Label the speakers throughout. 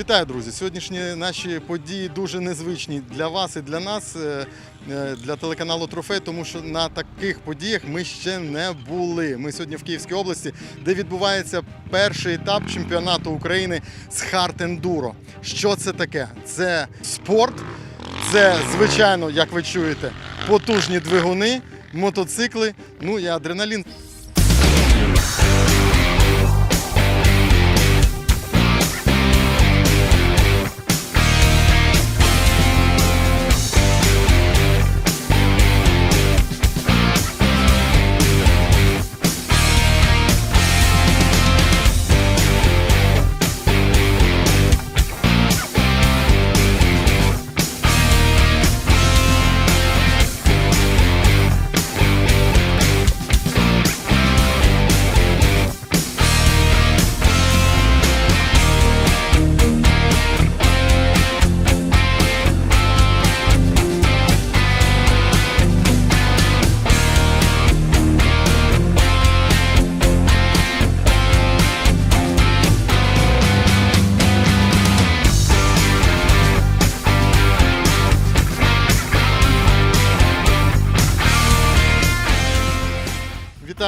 Speaker 1: Вітаю, друзі! Сьогоднішні наші події дуже незвичні для вас і для нас, е, е, для телеканалу Трофей, тому що на таких подіях ми ще не були. Ми сьогодні в Київській області, де відбувається перший етап чемпіонату України з хард-ендуро. Що це таке? Це спорт, це, звичайно, як ви чуєте, потужні двигуни, мотоцикли, ну і адреналін.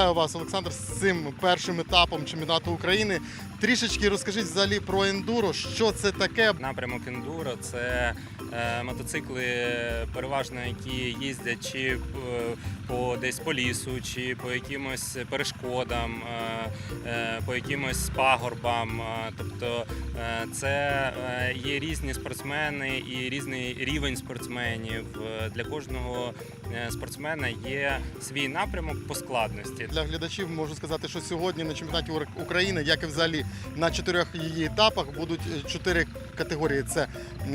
Speaker 1: Вітаю вас, Олександр, з цим першим етапом чемпіонату України. Трішечки розкажіть взагалі про ендуро, що це таке.
Speaker 2: Напрямок ендуро це е, мотоцикли, переважно які їздять чи е, по десь по лісу, чи по якимось перешкодам, е, по якимось пагорбам. Тобто це е, є різні спортсмени і різний рівень спортсменів. Для кожного е, спортсмена є свій напрямок по складності.
Speaker 1: Для глядачів можу сказати, що сьогодні на чемпіонаті України, як і взагалі на чотирьох її етапах, будуть е, чотири категорії: це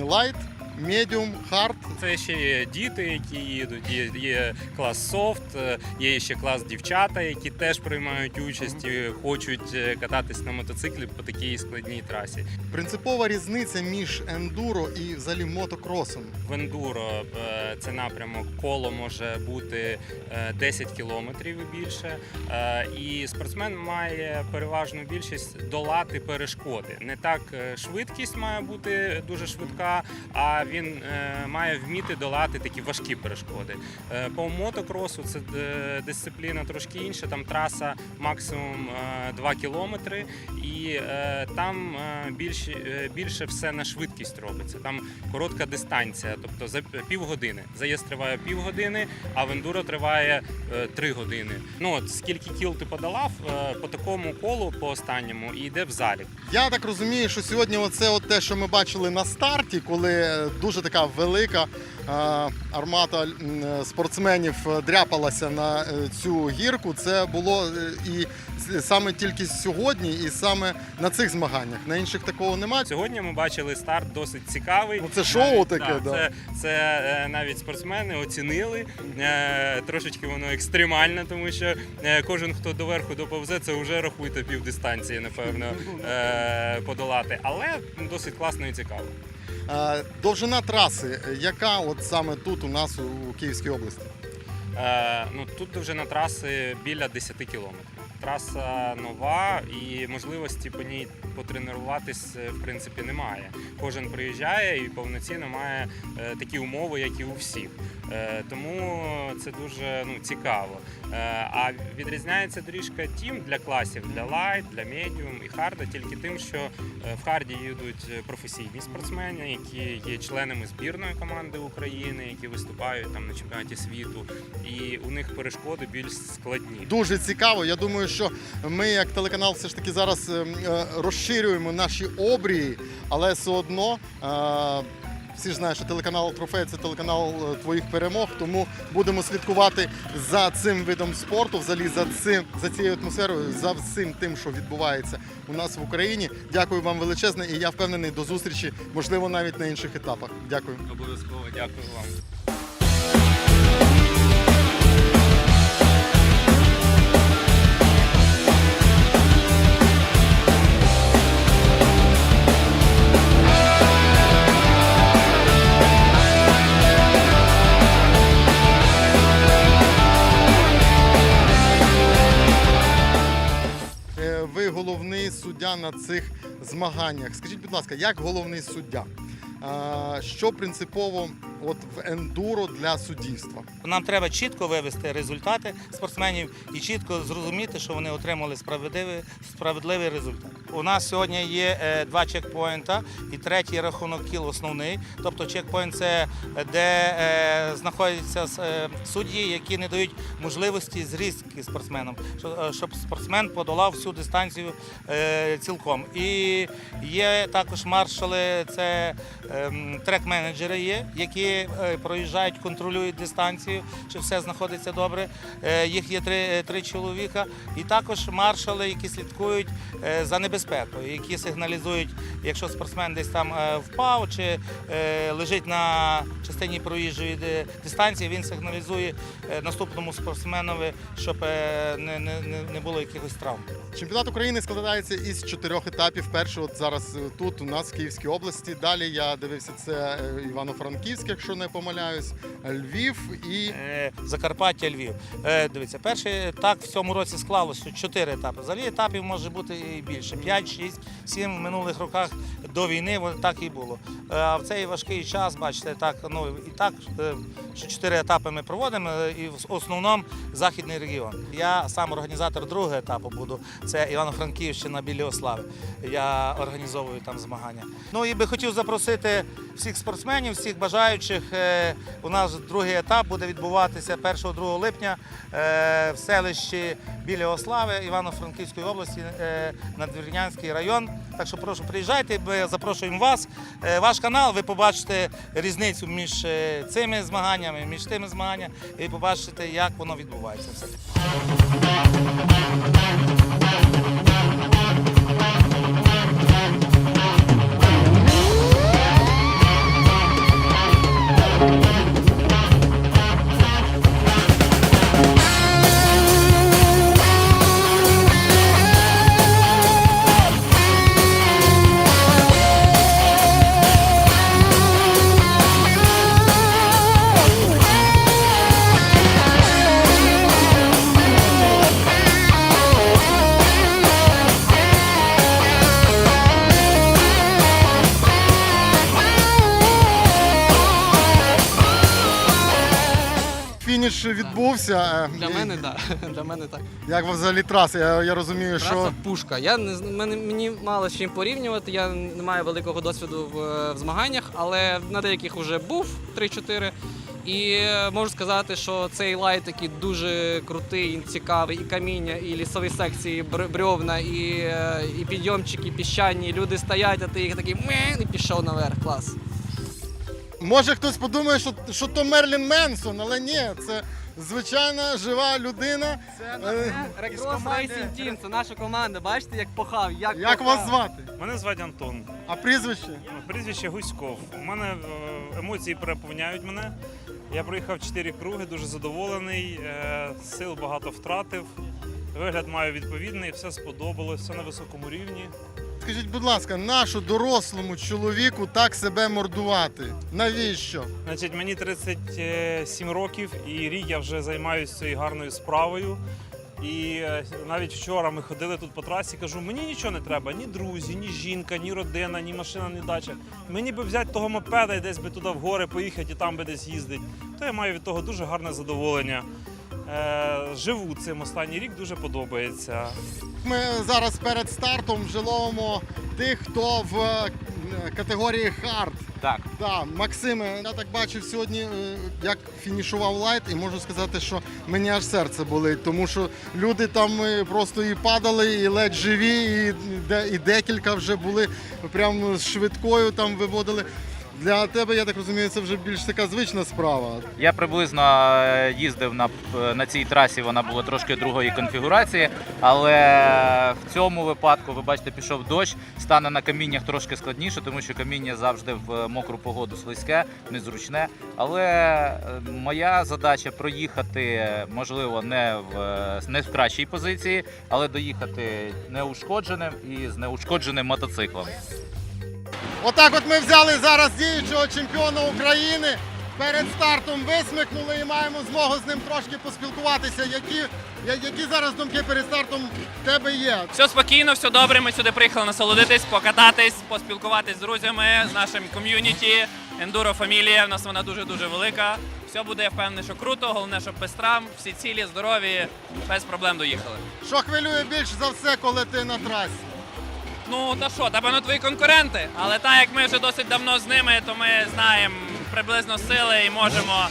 Speaker 1: лайт, медіум, хард.
Speaker 2: Це ще є діти, які їдуть. Є, є клас софт, е, є ще клас дівчата, які теж приймають участь і хочуть е, кататись на мотоциклі по такій складній трасі.
Speaker 1: Принципова різниця між ендуро і взагалі мотокросом.
Speaker 2: В ендуро е, це напрямок коло може бути е, 10 кілометрів і більше. І спортсмен має переважну більшість долати перешкоди. Не так швидкість має бути дуже швидка, а він е, має вміти долати такі важкі перешкоди. Е, По мотокросу це е, дисципліна трошки інша. Там траса максимум е, 2 кілометри, і там е, більше, все на швидкість робиться. Там коротка дистанція, тобто за півгодини. Заїзд триває півгодини, а в ендуро триває е, 3 години. Ну от скільки кіл ти подолав по такому колу, по останньому, і йде в залік.
Speaker 1: Я так розумію, що сьогодні оце от те, що ми бачили на старті, коли дуже така велика е, армата спортсменів е, дряпалася на е, цю гірку. Це було і саме тільки сьогодні, і саме на цих змаганнях. На інших такого немає.
Speaker 2: Сьогодні ми бачили старт досить цікавий.
Speaker 1: Ну, це шоу
Speaker 2: Навіть,
Speaker 1: таке, да.
Speaker 2: Це, це е, навіть спортсмени оцінили. Трошечки воно екстремально, тому що кожен, хто доверху доповзе, це вже рахуйте півдистанції, напевно, подолати. Але досить класно і цікаво.
Speaker 1: Довжина траси, е, яка от саме тут у нас у Київській області?
Speaker 2: Е, ну, тут довжина траси біля 10 кілометрів. Траса нова і можливості по ній потренуватись е, в принципі немає. Кожен приїжджає і повноцінно має е, такі умови, як і у всіх. Е, тому це дуже ну, цікаво. Е, а відрізняється доріжка тім для класів для лайт, для медіум і харда тільки тим, що е, в харді їдуть професійні спортсмени, які є членами збірної команди України, які виступають там на чемпіонаті світу, і у них перешкоди більш складні.
Speaker 1: Дуже цікаво. Я думаю, що ми, як телеканал, все ж таки зараз е, е, розширюємо наші обрії, але все одно. Всі ж знають, що телеканал Трофей це телеканал е, твоїх перемог, тому будемо слідкувати за цим видом спорту, взагалі за цим за цією атмосферою, за всім тим, що відбувається у нас в Україні. Дякую вам величезне, і я впевнений до зустрічі, можливо, навіть на інших етапах. Дякую.
Speaker 2: Обов'язково дякую вам.
Speaker 1: Головний суддя на цих змаганнях. Скажіть, будь ласка, як головний суддя? Що принципово от в ендуро для суддівства?
Speaker 3: Нам треба чітко вивести результати спортсменів і чітко зрозуміти, що вони отримали справедливий, справедливий результат. У нас сьогодні є е, два чекпоінта і третій рахунок кіл основний. Тобто чекпоінт це де е, знаходяться е, судді, які не дають можливості зрізки спортсменам, е, щоб спортсмен подолав всю дистанцію е, цілком. І є також маршали, це ем, трек-менеджери є, які е, проїжджають, контролюють дистанцію, чи все знаходиться добре. Е, Їх є три, три чоловіка. І також маршали, які слідкують е, за небезпекою, які сигналізують, якщо спортсмен десь там е, впав чи е, лежить на частині проїжджої дистанції, він сигналізує е, наступному спортсменові, щоб е, не, не, не- було якихось травм.
Speaker 1: Чемпіонат України складається із чотирьох етапів. Перший от зараз е, тут у нас в Київській області. Далі я дивився це е, Івано-Франківськ, якщо не помиляюсь, Львів і
Speaker 3: Е, Закарпаття, Львів. Е, Дивіться, перший так в цьому році склалося чотири етапи. Взагалі етапів може бути і більше. 5, 6, 7 в минулих роках до війни так і було. Е, А в цей важкий час, бачите, так ну і так, що чотири етапи ми проводимо, і в основному західний регіон. Я сам організатор другого етапу буду. Це Івано-Франківщина біля Ослави. Я організовую там змагання. Ну і би хотів запросити всіх спортсменів, всіх бажаючих. Е, У нас другий етап буде відбуватися 1-2 липня е, в селищі біля Ослави Івано-Франківської області, е, Надвірнянський район. Так що прошу приїжджайте, ми запрошуємо вас. Ваш канал, ви побачите різницю між цими змаганнями, між тими змаганнями, і побачите, як воно відбувається. Все.
Speaker 1: відбувся. Е,
Speaker 4: Для мене, так. Для мене так.
Speaker 1: Як взагалі траса? Я, я розумію,
Speaker 4: Траса
Speaker 1: що
Speaker 4: пушка. Я не мене мені мало з чим порівнювати. Я не маю великого досвіду в, е, в змаганнях, але на деяких вже був 3-4. І е, можу сказати, що цей лайт такий дуже крутий, цікавий, і каміння, і лісові секції, бр- брьовна, і, і підйомчики, піщані, люди стоять, а ти їх такий і пішов наверх. Клас.
Speaker 1: Може хтось подумає, що, що то Мерлін Менсон, але ні, це звичайна жива людина. Е,
Speaker 4: Рекрос Racing Team, це наша команда. Бачите, як похав, як,
Speaker 1: Як
Speaker 4: похав.
Speaker 1: вас звати?
Speaker 5: Мене звати Антон.
Speaker 1: А прізвище?
Speaker 5: Прізвище Гуськов. У мене е, емоції переповняють мене. Я проїхав 4 круги, дуже задоволений. е, Сил багато втратив. Вигляд маю відповідний, все сподобалось, все на високому рівні.
Speaker 1: Скажіть, будь ласка, нашу дорослому чоловіку так себе мордувати? Навіщо?
Speaker 5: Значить, мені 37 років і рік я вже займаюся цією гарною справою. І е, навіть вчора ми ходили тут по трасі, кажу, мені нічого не треба, ні друзі, ні жінка, ні родина, ні машина, ні дача. Мені би взяти того мопеда і десь би туди в гори поїхати і там би десь їздити. То я маю від того дуже гарне задоволення. Е, живу цим останній рік, дуже подобається.
Speaker 1: Ми зараз перед стартом вже ловимо тих, хто в е, категорії хард.
Speaker 6: Так.
Speaker 1: Да, Максиме, я так бачив сьогодні, е, як фінішував лайт, і можу сказати, що мені аж серце болить, тому що люди там просто і падали, і ледь живі, і, де- і декілька вже були прямо з швидкою там виводили. Для тебе, я так розумію, це вже більш така звична справа.
Speaker 6: Я приблизно е, їздив на, на цій трасі, вона була трошки другої конфігурації, але в цьому випадку, ви бачите, пішов дощ, стане на каміннях трошки складніше, тому що каміння завжди в мокру погоду слизьке, незручне. Але е, моя задача проїхати, можливо, не в, е, не в кращій позиції, але доїхати неушкодженим і з неушкодженим мотоциклом.
Speaker 1: Отак от ми взяли зараз діючого чемпіона України перед стартом висмикнули і маємо змогу з ним трошки поспілкуватися. Які, які зараз думки перед стартом в тебе є?
Speaker 7: Все спокійно, все добре. Ми сюди приїхали насолодитись, покататись, поспілкуватись з друзями, з нашим ком'юніті. Ендуро фамілія. У нас вона дуже дуже велика. Все буде, я впевнений, що круто. Головне, щоб без травм, всі цілі, здорові, без проблем доїхали.
Speaker 1: Що хвилює більш за все, коли ти на трасі?
Speaker 7: Ну та що, напевно, твої конкуренти. Але так як ми вже досить давно з ними, то ми знаємо приблизно сили і можемо,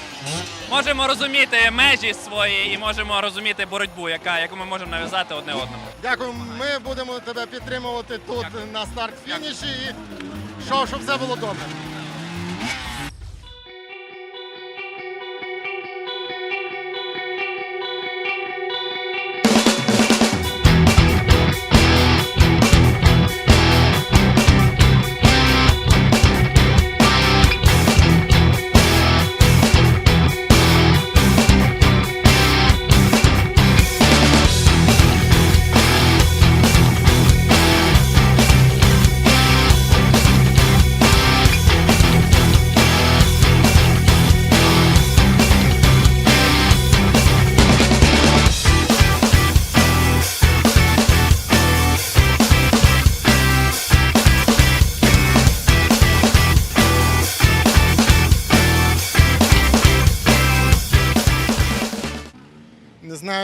Speaker 7: можемо розуміти межі свої і можемо розуміти боротьбу, яка, яку ми можемо нав'язати одне одному.
Speaker 1: Дякую. Ми будемо тебе підтримувати тут на старт-фініші і що, щоб все було добре.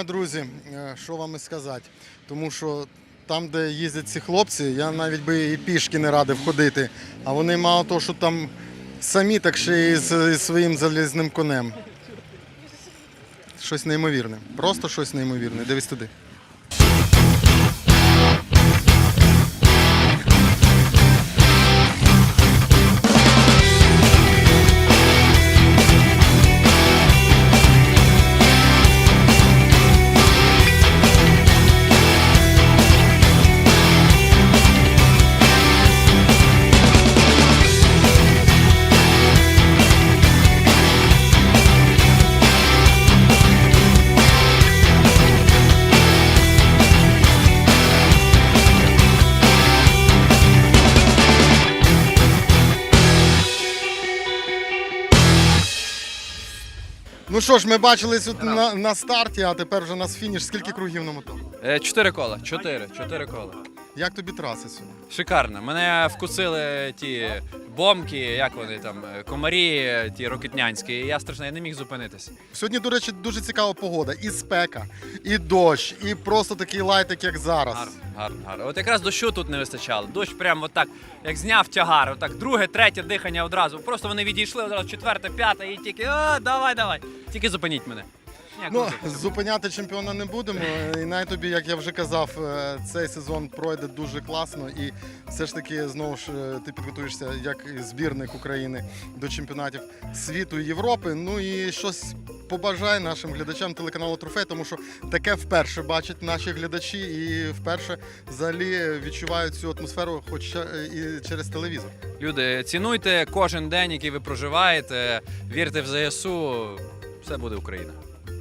Speaker 1: Знаю, друзі, е, що вам і сказати. Тому що там, де їздять ці хлопці, я навіть би і пішки не радив ходити. А вони мало того, що там самі, так ще і з, своїм залізним конем. Щось неймовірне. Просто щось неймовірне. Дивись туди. Що ж, ми бачились тут на, на старті, а тепер вже у нас фініш. Скільки кругів на мотор?
Speaker 8: Е, Чотири кола. Чотири. Чотири кола.
Speaker 1: Як тобі траси сьогодні?
Speaker 8: Шикарно. Мене вкусили ті бомки, як вони там, е, комарі, ті рокетнянські. Я страшно, я не міг зупинитись.
Speaker 1: Сьогодні, до речі, дуже цікава погода. І спека, і дощ, і просто такий лайтик, як зараз.
Speaker 8: Гарно, гарно, гарно. От якраз дощу тут не вистачало. Дощ прямо отак, як зняв тягар, отак, друге, третє дихання одразу. Просто вони відійшли одразу, четверте, п'яте, і тільки о, давай, давай. Тільки зупиніть мене.
Speaker 1: Ну, зупиняти чемпіона не будемо. І най тобі, як я вже казав, е, цей сезон пройде дуже класно. І все ж таки, знову ж е, ти підготуєшся як збірник України до чемпіонатів світу і Європи. Ну і щось побажай нашим глядачам телеканалу Трофей, тому що таке вперше бачать наші глядачі і вперше взагалі відчувають цю атмосферу, хоч е, і через телевізор.
Speaker 8: Люди, цінуйте кожен день, який ви проживаєте, вірте в ЗСУ. Все буде Україна.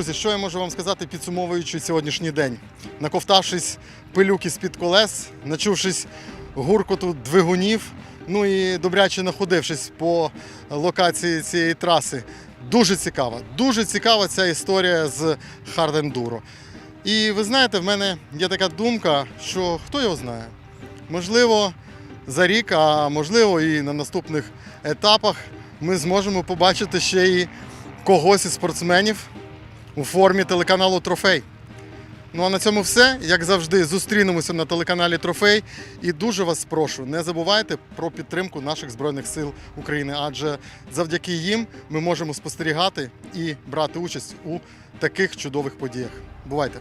Speaker 1: Друзі, що я можу вам сказати, підсумовуючи сьогоднішній день? Наковтавшись пилюки з-під колес, начувшись гуркоту двигунів, ну і добряче находившись по локації цієї траси. Дуже цікава, дуже цікава ця історія з Хардендуро. І ви знаєте, в мене є така думка, що хто його знає? Можливо, за рік, а можливо, і на наступних етапах ми зможемо побачити ще і когось із спортсменів у формі телеканалу Трофей. Ну а на цьому все. Як завжди, зустрінемося на телеканалі Трофей. І дуже вас прошу, не забувайте про підтримку наших Збройних сил України, адже завдяки їм ми можемо спостерігати і брати участь у таких чудових подіях. Бувайте!